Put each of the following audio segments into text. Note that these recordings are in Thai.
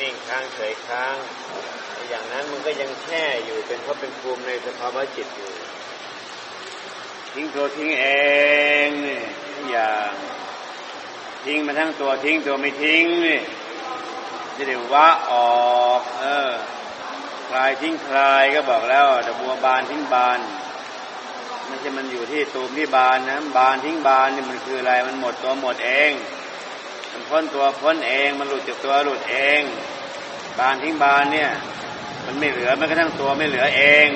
นิ่งค้างเฉยค้าง อย่างนั้นมันก็ยังแช่อยู่เป็นเพราะเป็นภูมิในสภาวะจิตอยู่ ทิ้งตัวทิ้งเองนี่ทุกอย่างทิ้งมาทั้งตัวทิ้งตัวไม่ทิ้งนี่จะเดี๋ยววะออกเออคลายทิ้งคลายก็บอกแล้วแต่บัวบานทิ้งบานไม่ใช่มันอยู่ที่ตูมที่บานนะบานทิ้งบานนี่มันคืออะไรมันหมดตัวหมดเอง มันพ้นตัวพ้นเอง มันหลุดจากตัวหลุดเอง บานทิ้งบานเนี่ย มันไม่เหลือแม้กระทั่งตัวไม่เหลือเอง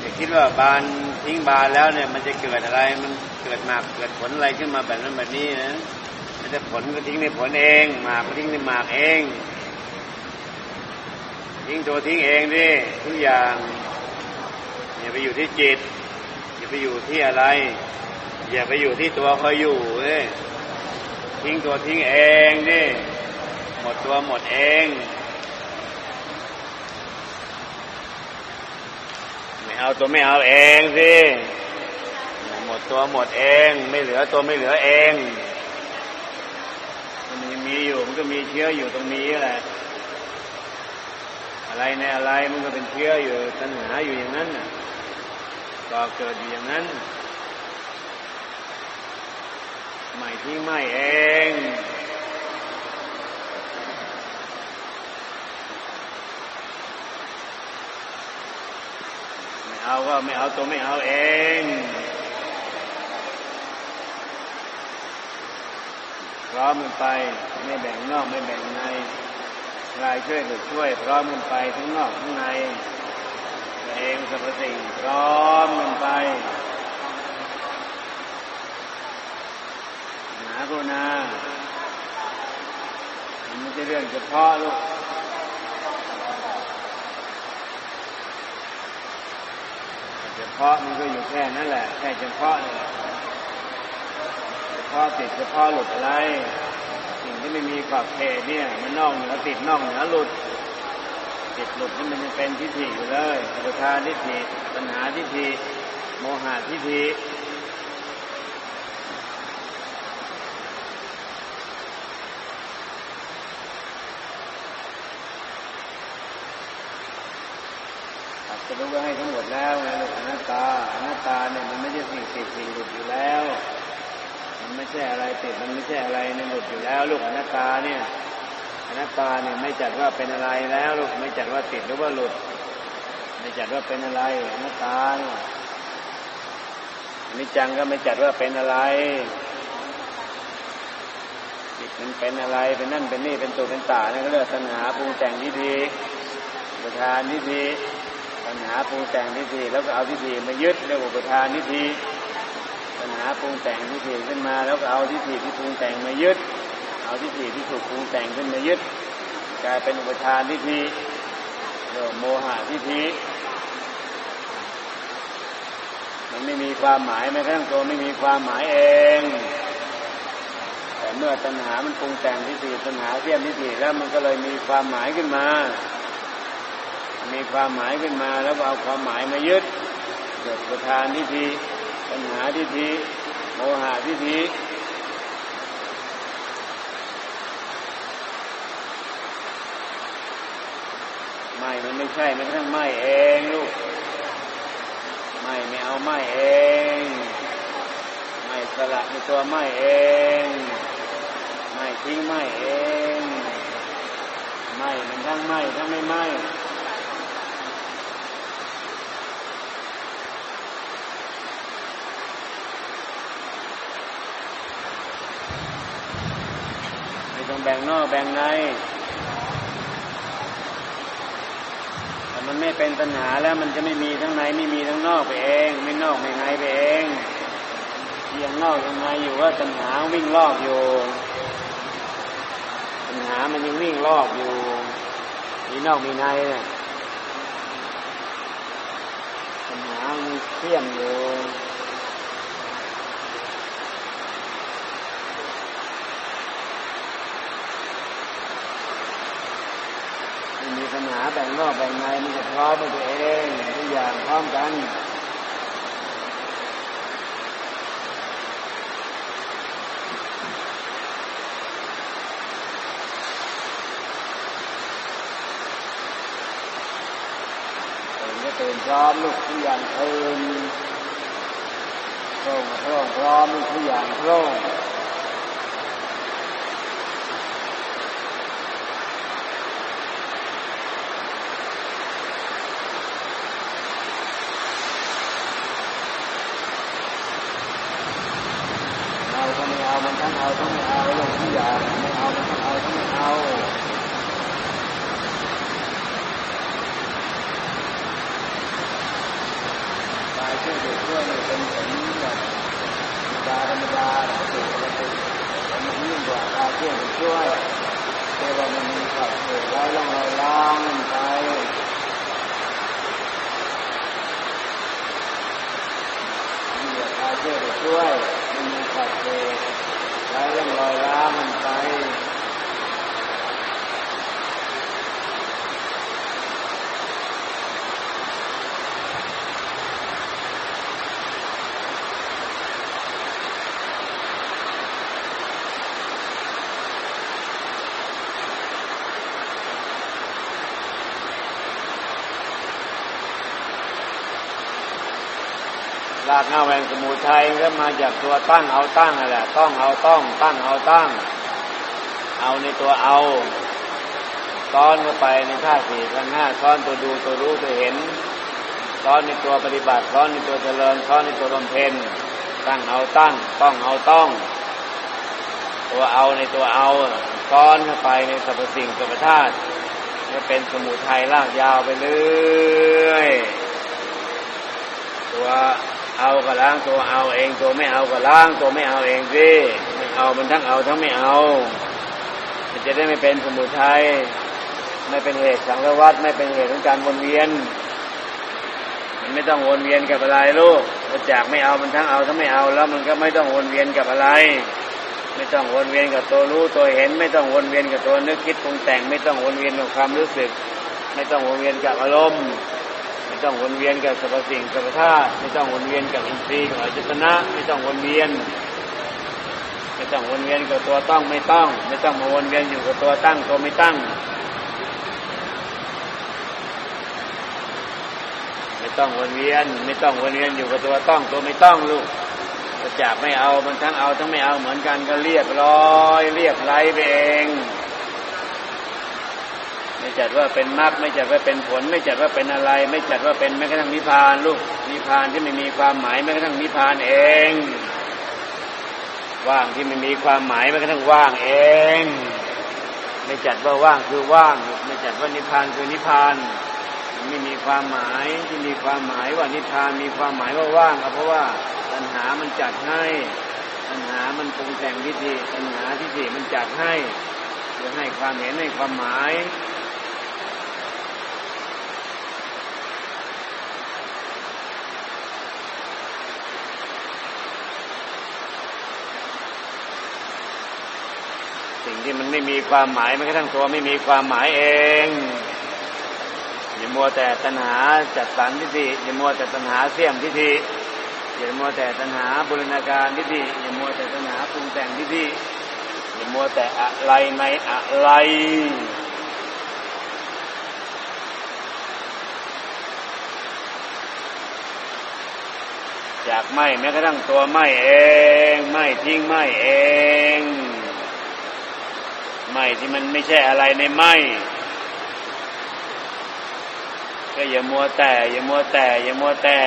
อย่าคิดว่าบานทิ้งบานแล้วเนี่ย มันจะเกิดอะไร มันเกิดหมากเกิดผลอะไรขึ้นมาแบบนั้นแบบนี้นะมันจะผลก็ทิ้งในผลเองหมากก็ทิ้งในหมากเอง ทิ้งตัวทิ้งเองดิทุกอย่างอย่าไปอยู่ที่จิตอย่าไปอยู่ที่อะไร อย่าไปอยู่ที่ตัวคอยอยู่เอ้ ทิ้งตัวทิ้งเองดิหมดตัวหมดเอง ไม่เอาตัวไม่เอาเองสิหมดตัวหมดเอง ไม่เหลือตัวไม่เหลือเองมันมีมีอยู่มันก็มีเชื้ออยู่ตรงนี้แหละอะไรในอะไรมันก็เป็นเชื้ออยู่ตัณหาอยู่อย่างนั้นน่ะก็เกิดอยู่อย่างนั้นใหม่ที่ไม่เอง ไม่ เอาก็ไม่เอาตัวไม่เอาเองพร้อมมันไปไม่แบ่งนอกไม่แบ่งในกายช่วยหรือช่วยพร้อมมันไปทั้งนอกทั้งในเองสรรพสิ่งพร้อมมันไปหาโกนามันไม่ใช่เรื่องเฉพาะลูกเฉ พาะมันก็อยู่แค่นั้นแหละแค่เฉพาะนี่แหละเฉพาะติดเฉพาะหลุดอะไร สิ่งที่ไม่มีขอบเขตเนี่ย มันนอกเหนือติดนอกเหนือหลุด ติดหลุดนี่มันยังเป็นทิฏฐิอยู่เลยอุปทานทิฏฐิปัญหาทิฏฐิโมหะทิฏฐิจะรู้ก็ให้ทั้งหมดแล้วไง นัตตาอนัตตาเนี่ยมันไม่ใช่สิ่งติดสิ่งหลุดอยู่แล้ว มันไม่ใช่อะไรติดมันไม่ใช่อะไรในหลุดอยู่แล้ว ลูกอนัตตาเนี่ยอนัตตาเนี่ยไม่จัดว่าเป็นอะไรแล้วลูกไม่จัดว่าติดหรือว่าหลุด ไม่จัดว่าเป็นอะไรอนัตตาเนี่ยนิจังก็ไม่จัดว่าเป็นอะไรจิตมันเป็นอะไรเป็นนั่นเป็นนี่เป็นตัวเป็นตาเนี่ยก็เรียกตัณหาปรุงแต่งทิฏฐิอุปทานทิฏ ฐิตัณหาปรุงแต่งทิฏฐิแล้วก็เอาทิฏฐิมายึดเรียกว่าอุปทานทิฏฐิตัณหาปรุงแต่งทิฏฐิขึ้นมา แล้วก็เอาทิฏฐิที่ปรุงแต่งมายึด เอาทิฏฐิที่ถูกปรุงแต่งขึ้นมายึด กลายเป็นอุปทานทิฏฐิเรียกโมหะทิฏฐิมันไม่มีความหมายแม้กระทั่งตัวไม่มีความหมายเอง แต่เมื่อตัณหามันปรุงแต่งทิฏฐิตัณหาเทียมทิฏฐิแล้วมันก็เลยมีความหมายขึ้นมา มีความหมายขึ้นมาแล้วเอาความหมายมายึดเกิดประธานทิฏฐิตัณหาทิฏฐิโมหะทิฏฐิไม่มันไม่ใช่มันทั้งไม่เองลูกไม่ไม่เอาไม่เอง ไม่สละในตัวไม่เอง ไม่ทิ้งไม่เอง ไม่มันทั้งไม่ทั้งไม่ไม่ไม่ต้อง แบ่งนอกแบ่งในแต่มันไม่เป็นปัญหาแล้วมันจะไม่มีทั้งในไม่มีทั้งนอกไปเอง ไม่นอกไม่ในไปเองยังนอกยังในอยู่ว่าปัญหาวิ่งรอบอยู่ ปัญหามันยังวิ่งรอบอยู่ มีนอกมีในเนี่ยปัญหามันเที่ยมอยู่ แบ่งนอกแบ่งในมันจะพร้อมมัตัวเองทุกอย่างพร้อมกันตื่นพร้อมลูกทุกอย่างเตื่นโร่งโร่งพร้อมทุกอย่างโร่ง ยิ่งกากายช่วยเหลือช่วยมันมีขอบเขตไร้เรื่องรอยล้างมันไปากเหง้าแห่งสมุทัยก็มาจากตัวตั้งเอาตั้งนั่นแหละ ต้องเอาต้องตั้งเอาตั้ง เอาในตัวเอาซ้อนเข้าไปในท่าสี่ข้งหน้าซ้อนตัวดูตัวรู้ตัวเห็นซ้อนในตัวปฏิบัติซ้อนในตัวเจริญซ้อนในตัวบำเพ็ญตั้งเอาตั้ง ต้องเอาต้อง ตัวเอาในตัวเอาซ้อนเข้าไปในสรรพสิ่งสรรพธาตุจะเป็นสมุทัยลากยาวไปเรื่อยตัว เอาก็ล้างตัวเอาเอง ตัวไม่เอาก็ล้างตัวไม่เอาเองสิไม่เอามันทั้งเอาทั้งไม่เอา มันจะได้ไม่เป็นสมุทัยไม่เป็นเหตุสังวัฏไม่เป็นเหตุของการวนเวียน มันไม่ต้องวนเวียนกับอะไรลูกพอจากไม่เอามันทั้งเอาทั้งไม่เอาแล้วมันก็ไม่ต้องวนเวียนกับอะไร ไม่ต้องวนเวียนกับตัวรู้ตัวเห็น ไม่ต้องวนเวียนกับตัวนึกคิดปรุงแต่ง ไม่ต้องวนเวียนกับความรู้สึก ไม่ต้องวนเวียนกับอารมณ์ ต้องวนเวียนกับสรรพสิ่งสรรพธาตุไม่ต้องวนเวียนกับอินทรีย์กับอายตนะไม่ต้องวนเวียนไม่ต้องวนเวียนกับตัวต้องไม่ต้อง ไม่ต้องมาวนเวียนอยู่กับตัวตั้งตัวไม่ตั้ง ไม่ต้องวนเวียน ไม่ต้องวนเวียนอยู่กับตัวต้องตัวไม่ต้องลูกถ้าจากไม่เอามันทั้งเอาทั้งไม่เอาเหมือนกันก็เรียบร้อย เรียบไรไปเอง ไม่จัดว่าเป็นมรรคไม่จัดว่าเป็นผล ไม่จัดว่าเป็นอะไร ไม่จัดว่าเป็นแม้กระทั่งนิพพานลูกนิพพานที่ไม่มีความหมายแม้กระทั่งนิพพานเอง ว่างที่ไม่มีความหมายแม้กระทั่งว่างเอง ไม่จัดว่าว่างคือว่าง ไม่จัดว่านิพพานคือนิพพานไม่มีความหมายที่มีความหมายว่านิพพานมีความหมายว่าว่างก็เพราะว่าตัณหามันจัดให้ตัณหามันปรุงแต่งทิฏฐิตัณหาทิฏฐิมันจัดให้เพื่อให้ความเห็นให้ความหมาย ที่มันไม่มีความหมายแม้กระทั่งตัวไม่มีความหมายเองอย่ามัวแต่ตัณหาจัดสรรทิฏฐิอย่ามัวแต่ตัณหาเสี่ยมทิฏฐิอย่ามัวแต่ตัณหาบุรณาการทิฏฐิอย่ามัวแต่ตัณหาปรุงแต่งทิฏฐิอย่ามัวแต่อะไรในอะไรจากไม่แม้กระทั่งตัวไม่เอง ไม่ทิ้งไม่เอง ไม่ที่มันไม่ใช่อะไรในไม้ก็อย่ามัวแต่อย่ามัวแต่อย่ามัวแต่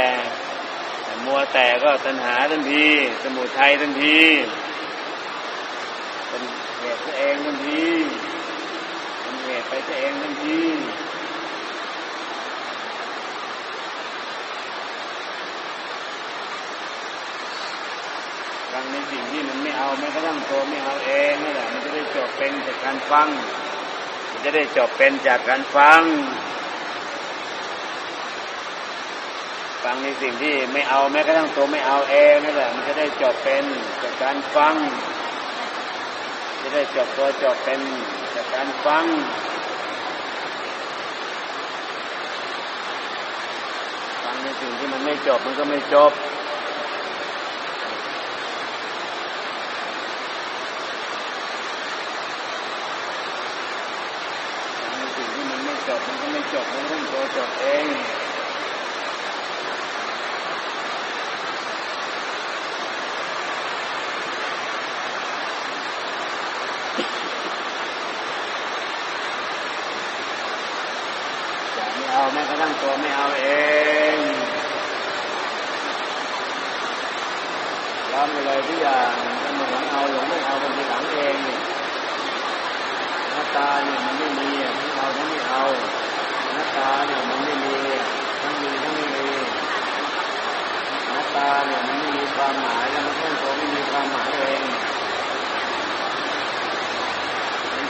แต่มัวแต่ก็ตัณหาทันที สมุทัยทันทีเป็นเหตุตัวเองทันทีเป็นเหตุไปตัวเองทันทีฟังใน สิ่งที่มันไม่เอาแม้กระทั่งตัวไม่เอาเองนั่แหละมันจะได้จบเป็นจากการฟัง มันจะได้จบเป็นจากการฟัง ฟังในสิ่งที่ไม่เอาแม้กระทั่งตัวไม่เอาเองนั่แหละมันจะได้จบเป็นจากการฟัง จะได้จบตัวจบเป็นจากการฟังฟังในสิ่งที่มันไม่จบมันก็ไม่จบ จบมันเพิ่งตัวจบเองไม่เอาแม้กระทั่งตัวไม่เอาเองรับไปเลทุกอย่างถ้มันหลงเอาหลงไม่เอามันทีหลังเองหน้าตาเนี่ยมันไม่มีทั้งเอาทั้งไม่เอา ตาเนี่ยมันไม่มีทั้งมีทั้งไม่มีหน้าตาเนี่ยมันไม่มีความหมายแล้วมันแค่ตัวไม่มีความหมายเอง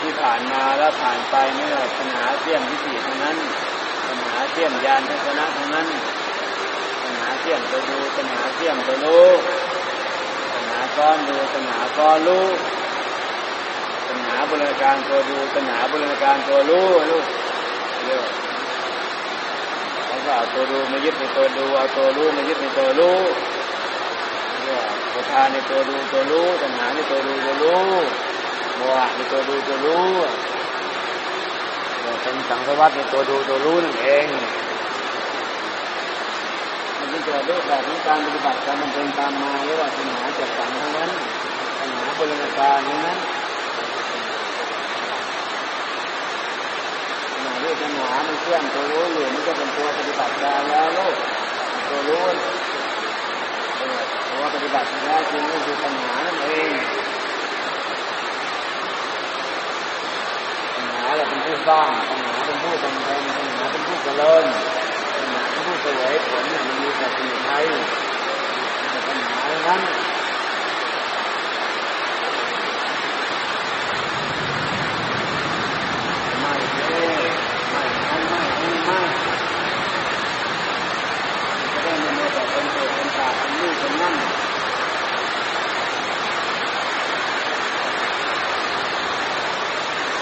ที่ผ่านมาแล้วผ่านไปไม่ว่าปัญหาเสี่ยมวิถีทั้งนั้นปัญหาเสี่ยมยานทัศนะทั้งนั้นปัญหาเสี่ยมตัวดูปัญหาเสี่ยมตัวรู้ปัญหาก้อนดูปัญหาก้อนรู้ปัญหาบริการตัวดูปัญหาบริการตัวรู้ลูกเรียกแล้ ก็เอาตัวดูมายึดในตัวดูเอาตัวรู้มายึดในตัวรู้เรียกว่าประธานในตัวดูตัวรู้ปัญหาในตัวดูตัวรู้โมหะในตัวดูตัวรู้เป็นสังสวัสดิ์ในตัวดูตัวรู้นั่นเองมันเป็นตัวรูปแบบของการปฏิบัติการมันเป็นตามมาเรียกว่าปัญหาจัดสรรทั้งนั้นปัญหาบริการทั้งนั้น เปัญหามันเคลื่อนตัวรู้อยู่มันก็เป็นตัวปฏิบัติการแล้วลูกตัวรู้ตัวปฏิบัติแท้จริงก็คือปัญหานั่นเองปัญหาเราเป็นผู้สร้างปัญหาเป็นผู้บำเพ็ญปัญหาเป็นผู้เจริญปัญหาเป็นผู้เสวยผลเนี่ยมันมีแต่สมุทัยปัญหานั้นไม่เลยไม่ไม่ไม่ไม่ไม่จะได้ไม่มาแต่เป็นตัวเป็นตาเป็นลูกเป็นนั่น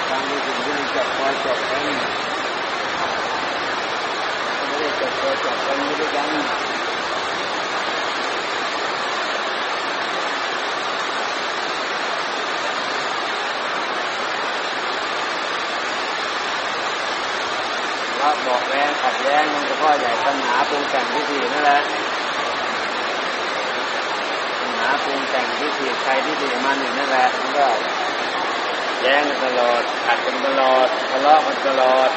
การดูสิ่งที่มันจบพอจบกัน ไม่ได้จบตัวจบกันไม่ได้กัน ว่าบอกแรงขัดแย้งมันก็พราะใหญ่ปัญหาปรุงแต่งที่สี่นั่นแหละปัญหาปรุงแต่งที่สี่ใครที่สี่มันอยู่นั่นแหละมันก็แย้งกันตลอดขัดกันตลอดทะเลาะกันตลอด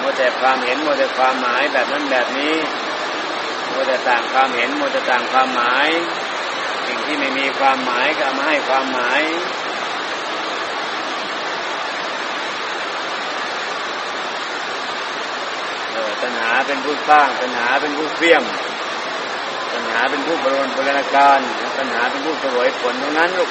มัวแต่ความเห็นมัวแต่ความหมายแบบนั้นแบบนี้มัวแต่ต่างความเห็นมัวแต่ต่างความหมาย สิ่งที่ไม่มีความหมายก็มาให้ความหมายเออ ตัณหาเป็นผู้สร้างตัณหาเป็นผู้เสี่ยมตัณหาเป็นผู้บรนบริการตัณหาเป็นผู้สวยผลทั้งนั้นลูก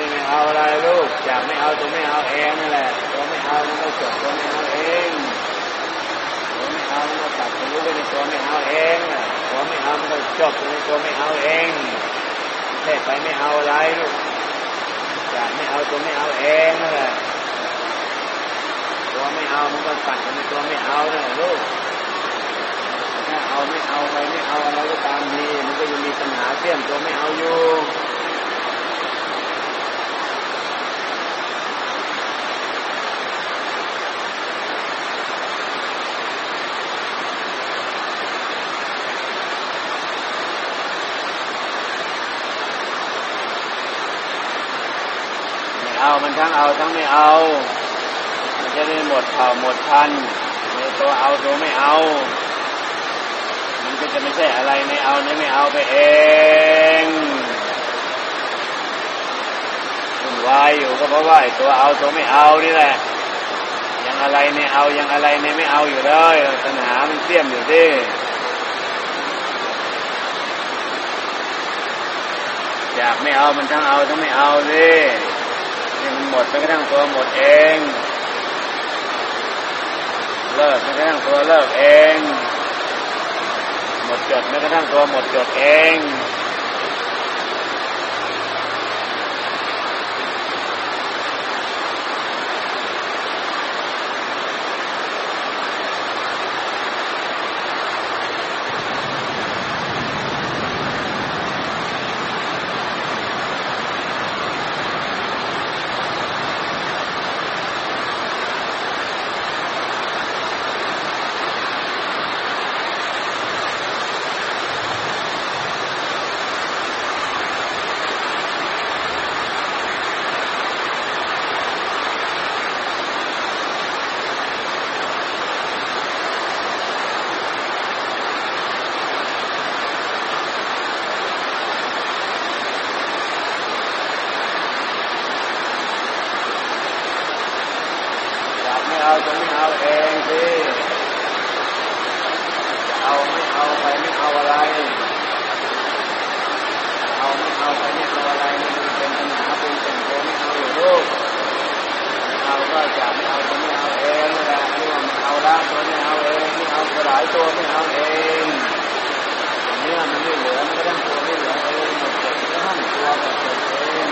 ที่ไม่เอาอะไรลูกอยากไม่เอาตัวไม่เอาเองนั่นแหละตัวไม่เอามันก็จบตัวไม่เอาเองตัวไม่เอามันก็ตัดรู้ไปในตัวไม่เอาเองน่ะตัวไม่เอามันก็จบในตัวไม่เอาเองแค่ไปไม่เอาอะไรลูกอยากไม่เอาตัวไม่เอาเองนั่นแหละตัว ไม่เอามันก็ตัดในตัวไม่เอานั่นแหละลูกถ้าเอาไม่เอาไปไม่เอาอะไรก็ตามดีมันก็ยังมีปัญหาเสี่ยมตัวไม่เอาอยู่ไม่เอามันทั้งเอาทั้งไม่เอา มันจะได้หมดเผ่าหมด พันธุ์ในตัวเอาตัวไม่เอา มันก็จะไม่ใช่อะไรไม่เอาในไม่เอาไปเองวุ่นวายอยู่ก็เพราะว่าตัวเอาตัวไม่เอานี่แหละ ยังอะไรในเอายังอะไรในไม่เอาอยู่เลยปัญหามันเสี่ยมอยู่ดิอยากไม่เอามันทั้งเอาทั้งไม่เอาสินี่มันหมดไปกระทั่งตัวหมดเอง เลิกไปกระทั่งตัวเลิกเอง หมดจดแม้กระทั่งตัวหมดจดเอง ไม่เอาจะไม่เอาเองสิจะเอาไม่เอาไปไม่เอาอะไร เอาไม่เอาไปไม่เอาอะไรนี่มันเป็นปัญหาเป็นเป็นโตไม่เอาอยู่ลูกไม่เอา ก็จะไม่เอาจะไม่เอาเองนั่นแหละนี่ว่าไม่เอาละตัวไม่เอาเองไม่เอากระดาษตัวไม่เอาเองเนื้อมันไม่เหลือมันก็ต้องตัวไม่เหลือเองหมดเจ็บก็ต้องตัวหมดเจ็บเอง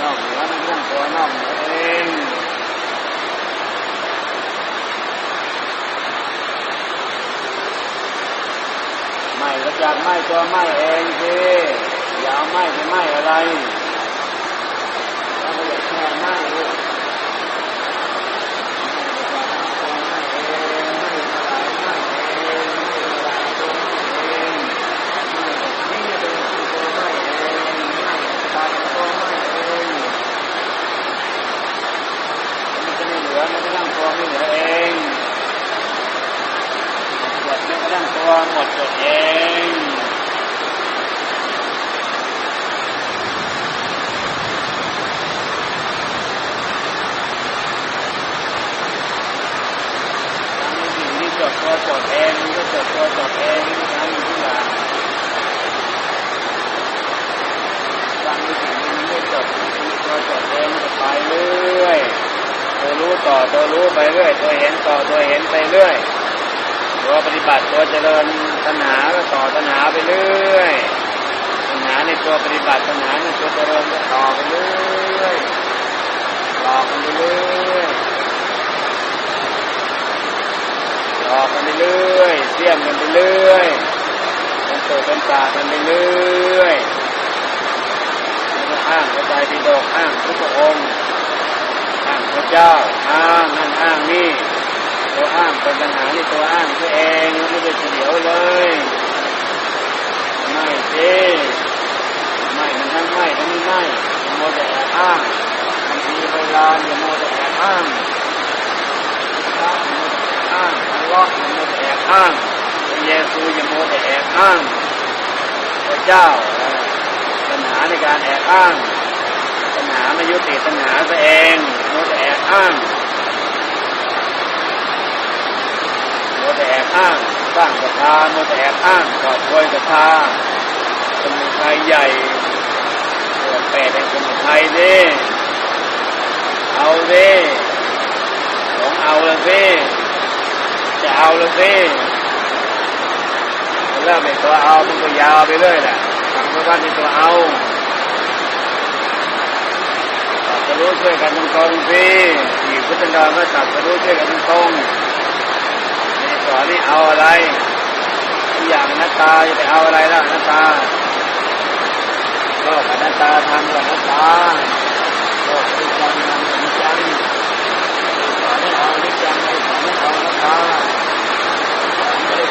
นอกเหนือมันต้องตัวนอกเหนือเองไม่ก็จับไม่ตัวไม่เองสิอย่าเอาไม่จะไม่อะไร หมดจดเอง ทำในสิ่งที่จดตัวจดเองมันก็จดตัวจดเองไม่ทำอยู่ที่หลังทำในสิ่งที่มันไม่จดมีตัวจดเองไปเรื่อยตัวรู้ต่อตัวรู้ไปเรื่อย ตัวเห็นต่อตัวเห็นไปเรื่อย ตัวปฏิบัติตัวเจริญตัณหาก็ต่อตัณหาไปเรื่อยตัณหาในตัวปฏิบัติตัณหาในตัวเจริญก็ต่อไปเรื่อยต่อกันไปเรื่อย หลอกกันไปเรื่อ ยเสี่ยมกันไปเรื่อยเป็นโตเป็นตากันไปเรื่อยแล้วอ้างพระไตรปิฎกอ้างทุกพระองค์อ้างพระเจ้าอ้างนั่นอ้างนี่ตัวอ้างเป็นปัญหาที่ตัวอ้างตัวเองไม่ได้เฉลียวเลย ไม่สิไม่มันทั้งไม่ทั้งไม่ไม่โมวแต่อ้างบางทีเวลาอย่าโมวแต่อ้างพระโมวแต่อ้างอัลลอฮ์อย่าโมวแต่อ้าง เยซูอย่าโมแต่แอบอ้างพระเจ้าปัญหาในการแอบอ้างปัญหาไม่ยุติปัญหาตัวเองโมแต่แอบอ้างโมแต่แอบอ้างสร้างศรัทธาโมแต่แอบอ้างก่อบโวยศรัทธาสมุทัยใหญ่ตัวแปดแห่งสมุทัยดิเอาเดิหลงเอาละสิจะเอาละสิ เริ่มเป็นตัวเอามันก็ยาวไปเรื่อยแหละทำเพราะว่าเป็นตัวเอาตัดจะรู้ช่วยกันตรงๆสิสี่พุทธดอนก็ตัดจะรู้ช่วยกันตรงๆไม่สอนนี่เอาอะไรทุกอย่างนัตตาจะไปเอาอะไรล่ะนัตตาโลกอนัตตาทำกับนัตตาโลกอนิจจังทำกับอนิจจังสอนให้เอาอนิจจังไม่สอนให้เอานัตตา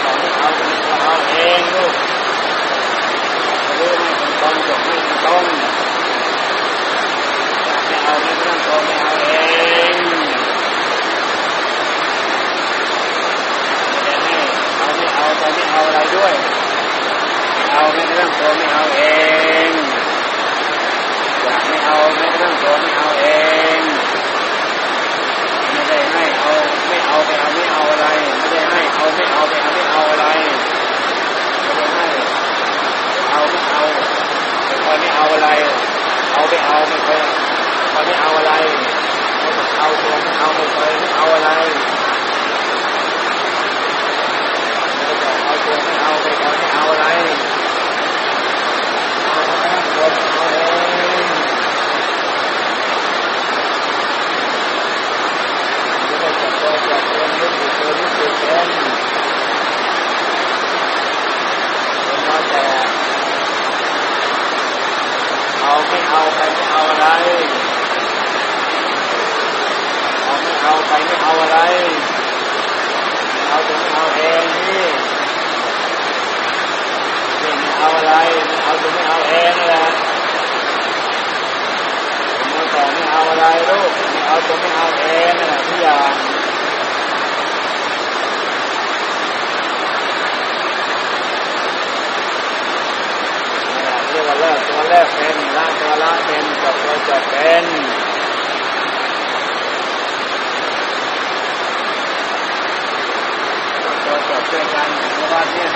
อนให้เอาเป็นตัวเอาเองลูกรู้ไม่เป็นตรงจบไม่ตรงไม่เอาไม่ต้องตรงไม่เอาเองไม่ได้ให้เอาไม่เอาไปไม่เอาอะไรด้วยเอาไม่กระทั่งตัวไม่เอาเองอยากไม่เอาไม่กระทั่งตัวไม่เอาเองไม่ได้ให้เอา ไม่เอาไปเอาไม่เอาอะไรไม่ได้ให้เอาไม่เอาไปเอาไม่เอาอะไรไม่ได้ให้เอาไม่เอาไม่คอยไม่เอาอะไร เอาไปเอาไม่เคยคอยไม่เอาอะไรเอาตัวไม่เอาไม่เคยไม่เอาอะไรเอาตัวไม่เอาไปเอาไม่เอาอะไรเอาแค่ตัวไม่เอาเองไม่ได้ รู้สึกเองเป็นว่าแต่เอาไม่เอาไปไม่เอาอะไรเอาไม่เอาไปไม่เอาอะไร เอาตัวไม่เอาเองนี่ไม่เอาอะไรไม่เอาตัวไม่เอาเองนั่นแหละผมมาสอนไม่เอาอะไรลูกไม่เอาตัวไม่เอาเองนั่นแหละทุกอย่าง แลกเป็นละตัวละเป็นจบตัวจบเป็นจบตัวจบเป็นการเมื่อวานนี้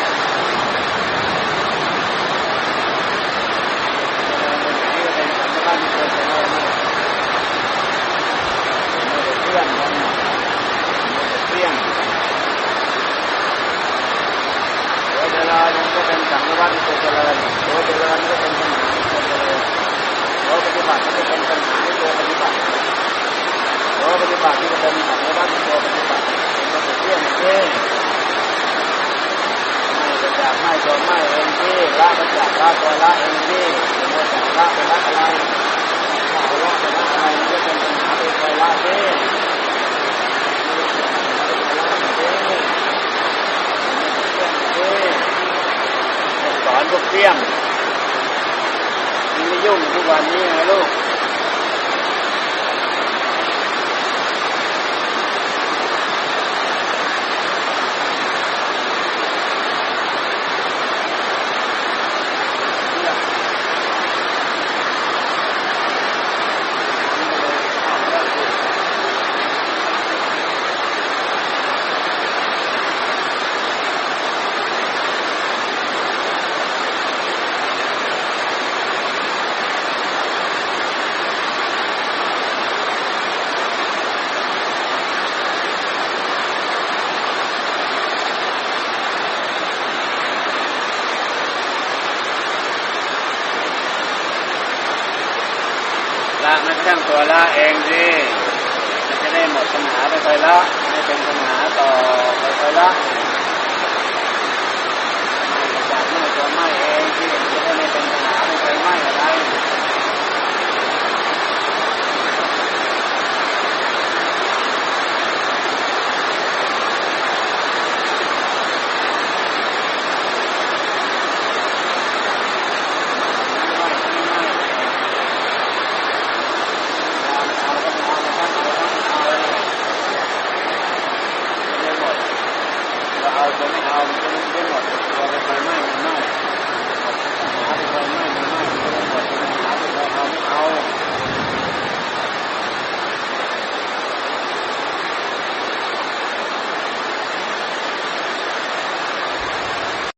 เป็นสังวัตรเจริญโตเจริญก็ เป็นสังฆวัดที่ควปฏิบัติเป็นก็เป็นเที่ยงเองไม่จะจากไม่ตัวไม่เองที่ละก็จากละตัวละเองที่ไม่จากละเป็นละอะไรถ้าเอาละเป็นละอะไรก็เป็นปัญหาเป็นตัวละเองสอนพวกเตี้ยมมันไม่ยุ่งทุกวันนี้นะลูก